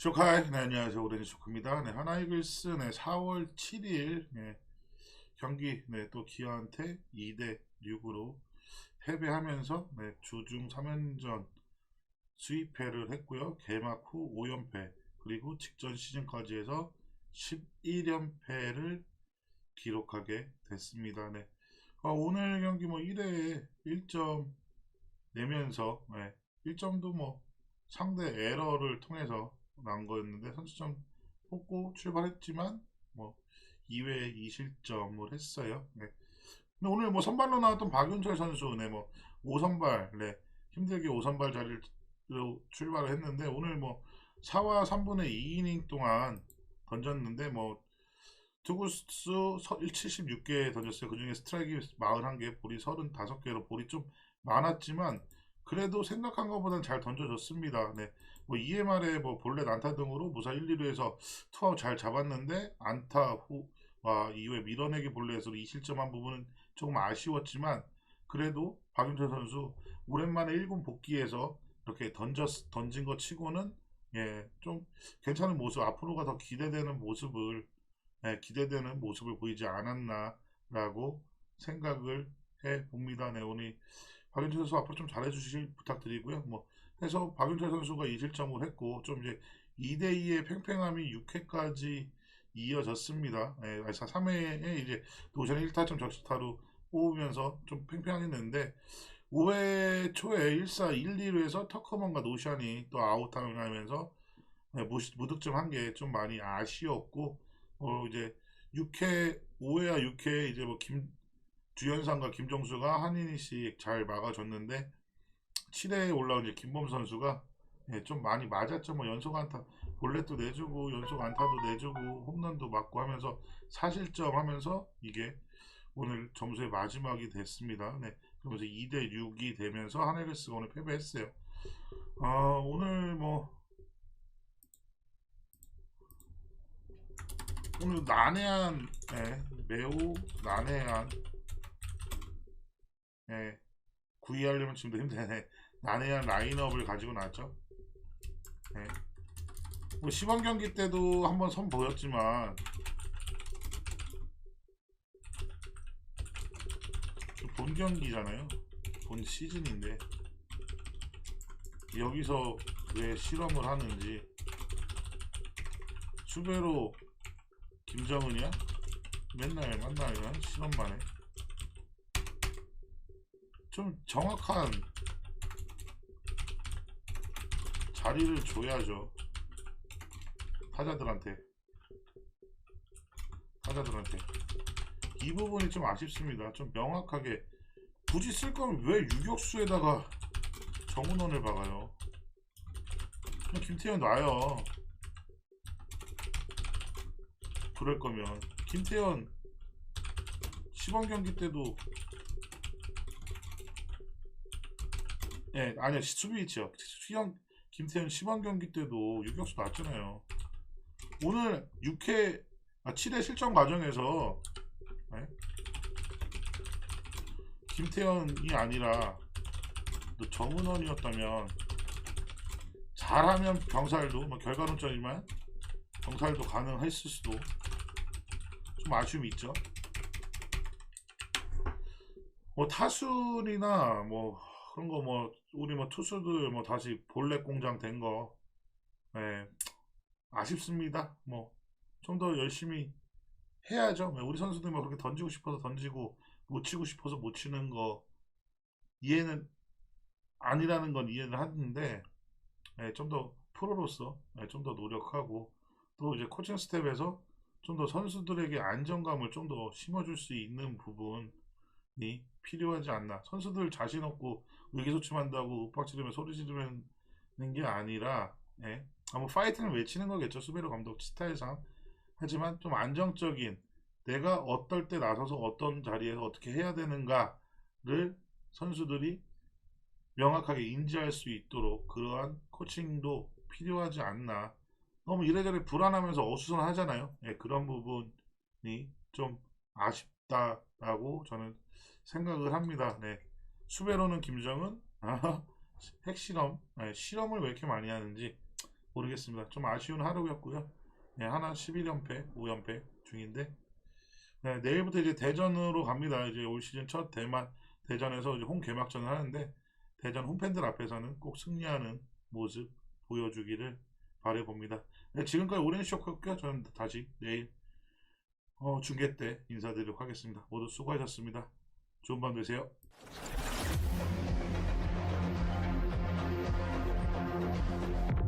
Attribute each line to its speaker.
Speaker 1: 쇼카이, 네, 안녕하세요. 오렌지 쇼크입니다. 네, 하나이글스, 네, 4월 7일, 네, 경기, 네, 또 기아한테 2대 6으로 패배하면서, 네, 주중 3연전 수입패를 했고요. 개막 후 5연패, 그리고 직전 시즌까지 해서 11연패를 기록하게 됐습니다. 네. 아, 오늘 경기 뭐 1회에 1점 내면서, 네, 1점도 뭐 상대 에러를 통해서 난 거였는데 선취점 뽑고 출발했지만 뭐 2회 2실점을 했어요. 네. 근데 오늘 뭐 선발로 나왔던 박윤철 선수 네 뭐 5선발 네 힘들게 5선발 자리로 출발을 했는데 오늘 뭐 4와 3분의 2이닝 동안 던졌는데 뭐 투구수 76개 던졌어요. 그중에 스트라이크 41개, 볼이 35개로 볼이 좀 많았지만 그래도 생각한 것보다는 잘 던져줬습니다. 네. 뭐 EMR에 뭐 볼넷 안타 등으로 무사 1, 2루에서 투아웃 잘 잡았는데 안타 후와 이후에 밀어내기 볼넷으로 2실점한 부분은 조금 아쉬웠지만 그래도 박윤철 선수 오랜만에 1군 복귀해서 이렇게 던졌 던진 것 치고는 예, 좀 괜찮은 모습 앞으로가 더 기대되는 모습을 예, 기대되는 모습을 보이지 않았나라고 생각을 해 봅니다. 네, 오늘 박윤철 선수 앞으로 좀 잘해주실 부탁드리고요. 뭐 해서 박윤철 선수가 2실점을 했고 좀 이제 2대2의 팽팽함이 6회까지 이어졌습니다. 예, 3회에 이제 노션 1타점 적시타로 뽑으면서 좀 팽팽했는데 5회 초에 1사 1, 2루에서 터커먼과 노션이 또 아웃타임을 하면서 예, 무득점 한 게 좀 많이 아쉬웠고 어 이제 6회 5회와 6회 이제 뭐 김 주현상과 김정수가 한 이닝씩 잘 막아줬는데 7회에 올라온 이제 김범 선수가 예, 좀 많이 맞았죠. 뭐 연속 안타 볼넷도 내주고 연속 안타도 내주고 홈런도 맞고 하면서 사실점 하면서 이게 오늘 점수의 마지막이 됐습니다. 네. 그러면서 2대 6이 되면서 하네르스가 오늘 패배했어요. 어, 오늘 뭐 오늘 난해한 예, 매우 난해한 예, 구이하려면 지금도 힘드네. 난해한 라인업을 가지고 나왔죠. 네. 뭐 시범 경기 때도 한번 선 보였지만 본 경기잖아요. 본 시즌인데 여기서 왜 실험을 하는지 수배로 김정은이야? 맨날 만나면 실험만 해. 좀 정확한 자리를 줘야죠. 타자들한테. 타자들한테. 이 부분이 좀 아쉽습니다. 좀 명확하게. 굳이 쓸 거면 왜 유격수에다가 정은원을 박아요? 김태현 놔요. 그럴 거면. 김태현 시범 경기 때도 예, 아니요 수비 있죠. 수영 김태현 시범 경기 때도 유격수 났잖아요. 오늘 6회 아, 7회 실점 과정에서 네? 김태현이 아니라 정은원이었다면 잘하면 병살도 뭐 결과론적이지만 병살도 가능했을 수도 좀 아쉬움이 있죠. 뭐 타순이나 뭐 그런 거 뭐 우리 뭐 투수들 뭐 다시 볼넷 공장 된거 네, 아쉽습니다. 뭐 좀 더 열심히 해야죠. 네, 우리 선수들 뭐 그렇게 던지고 싶어서 던지고 못 치고 싶어서 못 치는 거 이해는 아니라는 건 이해를 하는데 네, 좀더 프로로서 네, 좀더 노력하고 또 이제 코칭 스텝에서 좀 더 선수들에게 안정감을 좀 더 심어줄 수 있는 부분이 필요하지 않나. 선수들 자신 없고 의기소침한다고 윽박 지르면 소리 지르는 게 아니라 예. 아무 파이팅을 외치는 거겠죠. 수베르 감독 스타일상. 하지만 좀 안정적인 내가 어떨 때 나서서 어떤 자리에서 어떻게 해야 되는가를 선수들이 명확하게 인지할 수 있도록 그러한 코칭도 필요하지 않나. 너무 이래저래 불안하면서 어수선하잖아요. 예, 그런 부분이 좀 아쉽다라고 저는 생각을 합니다. 네. 수배로는 김정은 아, 핵실험 네, 실험을 왜 이렇게 많이 하는지 모르겠습니다. 좀 아쉬운 하루였고요. 네, 하나 11연패, 5연패 중인데 네, 내일부터 이제 대전으로 갑니다. 이제 올 시즌 첫 대만 대전에서 이제 홈 개막전을 하는데 대전 홈팬들 앞에서는 꼭 승리하는 모습 보여주기를 바라봅니다. 네, 지금까지 오랜 쇼크였고요. 저는 다시 내일 어, 중계 때 인사드리도록 하겠습니다. 모두 수고하셨습니다. 좋은 밤 되세요. Thank you.